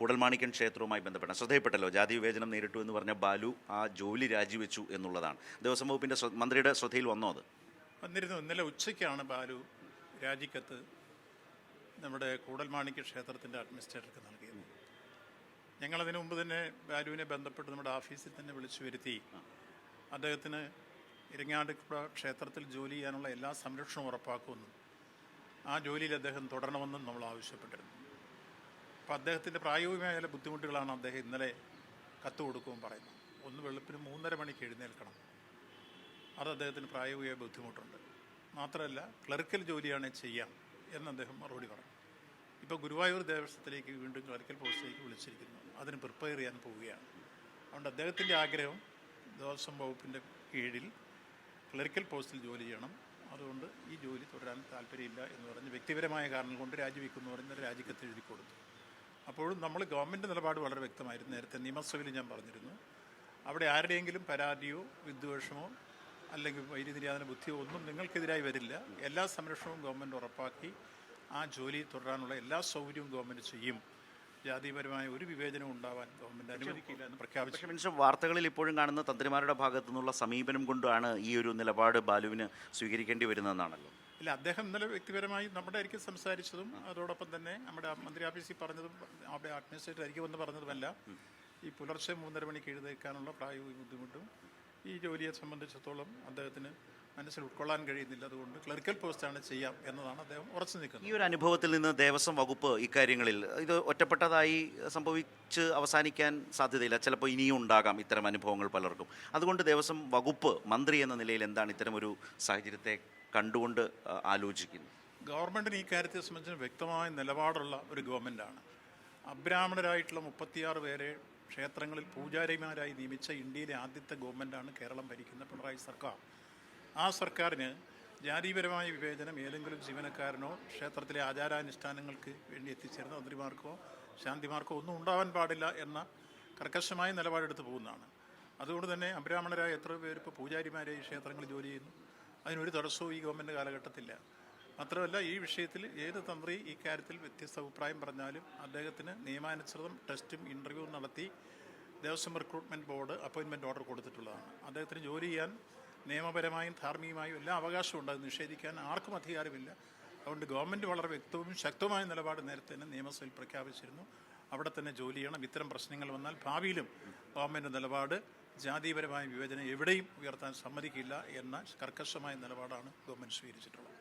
കൂടൽമാണിക്യൻ ക്ഷേത്രവുമായി ബന്ധപ്പെട്ട ശ്രദ്ധയപ്പെട്ടല്ലോ ജാതി വിവേചനം നേരിട്ടു എന്ന് പറഞ്ഞ ബാലു ആ ജോലി രാജിവെച്ചു എന്നുള്ളതാണ്. ദേവസ്വം വകുപ്പിന്റെ മന്ത്രിയുടെ ശ്രദ്ധയിൽ വന്നോ അത്? വന്നിരുന്നു. ഇന്നലെ ഉച്ചയ്ക്കാണ് ബാലു രാജിക്കത്ത് നമ്മുടെ കൂടൽമാണിക്യ ക്ഷേത്രത്തിന്റെ അഡ്മിനിസ്ട്രേറ്റർക്ക് നൽകിയത്. ഞങ്ങളതിനു മുമ്പ് തന്നെ ബാലുവിനെ ബന്ധപ്പെട്ട് നമ്മുടെ ഓഫീസിൽ തന്നെ വിളിച്ചു വരുത്തി. അദ്ദേഹത്തിന് ഇരങ്ങാടിപ്പുഴ ക്ഷേത്രത്തിൽ ജോലി ചെയ്യാനുള്ള എല്ലാ സംരക്ഷണവും ഉറപ്പാക്കുമെന്നും ആ ജോലിയിൽ അദ്ദേഹം തുടരണമെന്നും നമ്മൾ ആവശ്യപ്പെട്ടിരുന്നു. അപ്പോൾ അദ്ദേഹത്തിന്റെ പ്രായോഗികമായ ചില ബുദ്ധിമുട്ടുകളാണ് അദ്ദേഹം ഇന്നലെ കത്ത് കൊടുക്കുമ്പോൾ പറയുന്നത്. ഒന്ന് വെളുപ്പിന് മൂന്നര മണിക്ക് എഴുന്നേൽക്കണം. അത് അദ്ദേഹത്തിന് പ്രായോഗിക ബുദ്ധിമുട്ടുണ്ട്. മാത്രമല്ല ക്ലർക്കൽ ജോലിയാണ് ചെയ്യാം എന്ന് അദ്ദേഹം മറുപടി പറഞ്ഞു. ഇപ്പോൾ ഗുരുവായൂർ ദേവസ്വത്തിലേക്ക് വീണ്ടും ക്ലർക്കൽ പോസ്റ്റിലേക്ക് വിളിച്ചിരിക്കുന്നു. അതിന് പ്രിപ്പയർ ചെയ്യാൻ പോവുകയാണ്. അതുകൊണ്ട് അദ്ദേഹത്തിന്റെ ആഗ്രഹം ദേവസ്വം വകുപ്പിന്റെ കീഴിൽ ക്ലറിക്കൽ പോസ്റ്റിൽ ജോലി ചെയ്യണം. അതുകൊണ്ട് ഈ ജോലി തുടരാൻ താല്പര്യമില്ല എന്ന് പറഞ്ഞ് വ്യക്തിപരമായ കാരണം കൊണ്ട് രാജിവെക്കുന്നു പറഞ്ഞ് രാജിക്കത്ത് എഴുതി കൊടുത്തു. അപ്പോഴും നമ്മൾ ഗവൺമെന്റ് നിലപാട് വളരെ വ്യക്തമായിരുന്നു. നേരത്തെ നിയമസഭയിൽ ഞാൻ പറഞ്ഞിരുന്നു. അവിടെ ആരുടെയെങ്കിലും പരാതിയോ വിദ്വേഷമോ അല്ലെങ്കിൽ വൈദ്യുതിരാധന ബുദ്ധിയോ ഒന്നും നിങ്ങൾക്കെതിരായി വരില്ല. എല്ലാ സംരക്ഷണവും ഗവൺമെന്റ് ഉറപ്പാക്കി ആ ജോലി തുടരാനുള്ള എല്ലാ സൗകര്യവും ഗവൺമെന്റ് ചെയ്യും. ജാതിപരമായ ഒരു വിവേചനവും ഉണ്ടാവാൻ ഗവൺമെന്റ് അനുവദിക്കില്ല എന്ന് പ്രഖ്യാപിച്ചു. മിനിസ്റ്റർ വാർത്തകളിൽ ഇപ്പോഴും കാണുന്ന തന്ത്രിമാരുടെ ഭാഗത്തു നിന്നുള്ള സമീപനം കൊണ്ടാണ് ഈ ഒരു നിലപാട് ബാലുവിന് സ്വീകരിക്കേണ്ടി വരുന്നതെന്നാണല്ലോ. ഇല്ല അദ്ദേഹം ഇന്നലെ വ്യക്തിപരമായി നമ്മുടെ ആയിരിക്കും സംസാരിച്ചതും അതോടൊപ്പം തന്നെ നമ്മുടെ മന്ത്രി ഓഫീസിൽ പറഞ്ഞതും അവിടെ അഡ്മിനിസ്ട്രേറ്റർ ആയിരിക്കും എന്ന് പറഞ്ഞതുമല്ല. ഈ പുലർച്ചെ മൂന്നര മണിക്ക് എഴുന്നേൽക്കാനുള്ള പ്രായോഗിക ബുദ്ധിമുട്ടും ഈ ജോലിയെ സംബന്ധിച്ചിടത്തോളം അദ്ദേഹത്തിന് മനസ്സിൽ ഉൾക്കൊള്ളാൻ കഴിയുന്നില്ല. അതുകൊണ്ട് ക്ലറിക്കൽ പോസ്റ്റാണ് ചെയ്യാം എന്നതാണ് അദ്ദേഹം ഉറച്ചു നിൽക്കുന്നത്. ഈ ഒരു അനുഭവത്തിൽ നിന്ന് ദേവസ്വം വകുപ്പ് ഇക്കാര്യങ്ങളിൽ ഇത് ഒറ്റപ്പെട്ടതായി സംഭവിച്ച് അവസാനിക്കാൻ സാധ്യതയില്ല. ചിലപ്പോൾ ഇനിയും ഉണ്ടാകാം ഇത്തരം അനുഭവങ്ങൾ പലർക്കും. അതുകൊണ്ട് ദേവസ്വം വകുപ്പ് മന്ത്രി എന്ന നിലയിൽ എന്താണ് ഇത്തരം ഒരു സാഹചര്യത്തെ കണ്ടുകൊണ്ട് ആലോചിക്കുന്നു. ഗവൺമെന്റിന് ഈ കാര്യത്തെ സംബന്ധിച്ച് വ്യക്തമായ നിലപാടുള്ള ഒരു ഗവൺമെന്റാണ് അബ്രാഹ്മണരായിട്ടുള്ള മുപ്പത്തിയാറ് പേരെ ക്ഷേത്രങ്ങളിൽ പൂജാരിമാരായി നിയമിച്ച ഇന്ത്യയിലെ ആദ്യത്തെ ഗവൺമെന്റാണ് കേരളം ഭരിക്കുന്ന പിണറായി സർക്കാർ. ആ സർക്കാരിന് ജാതിപരമായ വിവേചനം ഏതെങ്കിലും ജീവനക്കാരനോ ക്ഷേത്രത്തിലെ ആചാരാനുഷ്ഠാനങ്ങൾക്ക് വേണ്ടി എത്തിച്ചേരുന്ന മന്ത്രിമാർക്കോ ശാന്തിമാർക്കോ ഒന്നും ഉണ്ടാവാൻ പാടില്ല എന്ന കർക്കശമായ നിലപാടെടുത്ത് പോകുന്നതാണ്. അതുകൊണ്ട് തന്നെ അബ്രാഹ്മണരായ എത്ര പേർ ഇപ്പോൾ പൂജാരിമാരെ ഈ ക്ഷേത്രങ്ങളിൽ ജോലി ചെയ്യുന്നു? അതിനൊരു തടസ്സവും ഈ ഗവൺമെന്റ് കാലഘട്ടത്തില്ല. മാത്രമല്ല ഈ വിഷയത്തിൽ ഏത് തന്ത്രി ഈ കാര്യത്തിൽ വ്യത്യസ്ത അഭിപ്രായം പറഞ്ഞാലും അദ്ദേഹത്തിന് നിയമാനുസൃതം ടെസ്റ്റും ഇന്റർവ്യൂവും നടത്തി ദേവസ്വം റിക്രൂട്ട്മെന്റ് ബോർഡ് അപ്പോയിൻമെന്റ് ഓർഡർ കൊടുത്തിട്ടുള്ളതാണ്. അദ്ദേഹത്തിന് ജോലി ചെയ്യാൻ നിയമപരമായും ധാർമ്മികമായും എല്ലാ അവകാശവും ഉണ്ട്. അത് നിഷേധിക്കാൻ ആർക്കും അധികാരമില്ല. അതുകൊണ്ട് ഗവൺമെന്റ് വളരെ വ്യക്തവും ശക്തമായ നിലപാട് നേരത്തെ തന്നെ നിയമസഭയിൽ പ്രഖ്യാപിച്ചിരുന്നു. അവിടെ തന്നെ ജോലി ചെയ്യണം. ഇത്തരം പ്രശ്നങ്ങൾ വന്നാൽ ഭാവിയിലും ഗവൺമെന്റ് നിലപാട് ജാതീയപരമായ വിവേചനം എവിടെയും ഉയർത്താൻ സമ്മതിക്കില്ല എന്ന കർക്കശമായ നിലപാടാണ് ഗവൺമെന്റ് സ്വീകരിച്ചിട്ടുള്ളത്.